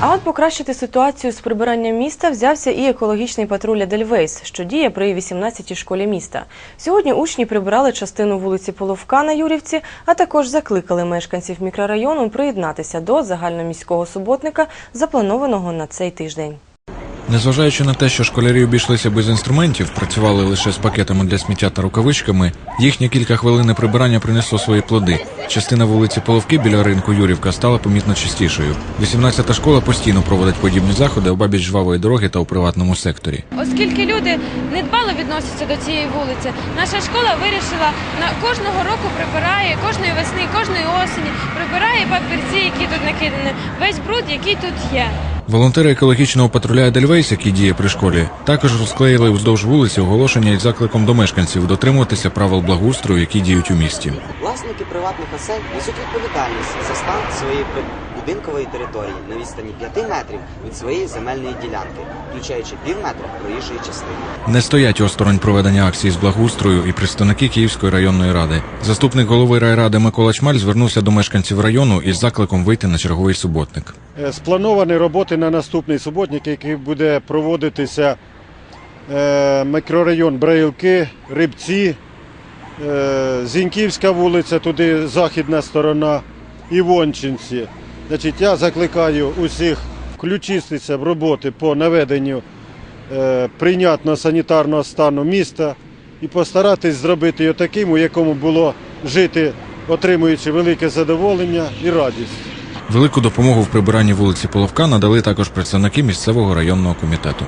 А от покращити ситуацію з прибиранням міста взявся і екологічний патруль Едельвейс, що діє при 18-й школі міста. Сьогодні учні прибирали частину вулиці Половка на Юрівці, а також закликали мешканців мікрорайону приєднатися до загальноміського суботника, запланованого на цей тиждень. Незважаючи на те, що школярі обійшлися без інструментів, працювали лише з пакетами для сміття та рукавичками, їхні кілька хвилин прибирання принесло свої плоди. Частина вулиці Половки біля ринку Юрівка стала помітно чистішою. 18-та школа постійно проводить подібні заходи обабіч жвавої дороги та у приватному секторі. Оскільки люди недбало відносяться до цієї вулиці, наша школа вирішила на кожного року прибирає кожної весни, кожної осені, прибирає папірці, які тут накидані, весь бруд, який тут є. Волонтери екологічного патруля Едельвейс, який діє при школі, також розклеїли вздовж вулиці оголошення із закликом до мешканців дотримуватися правил благоустрою, які діють у місті. Власники приватних осель несуть відповідальність за стан своєї будинкової території на відстані 5 метрів від своєї земельної ділянки, включаючи пів метра проїжджої частини. Не стоять осторонь проведення акції з благоустрою і представники Київської районної ради. Заступник голови райради Микола Чмаль звернувся до мешканців району із закликом вийти на черговий суботник. Е, Сплановані роботи на наступний суботник, який буде проводитися е, мікрорайон Браїлки, Рибці, е, Зіньківська вулиця, туди західна сторона, Івончинці. Значить, я закликаю усіх включитися в роботи по наведенню е, прийнятного санітарного стану міста і постаратись зробити його таким, у якому було жити, отримуючи велике задоволення і радість. Велику допомогу в прибиранні вулиці Половка надали також представники місцевого районного комітету.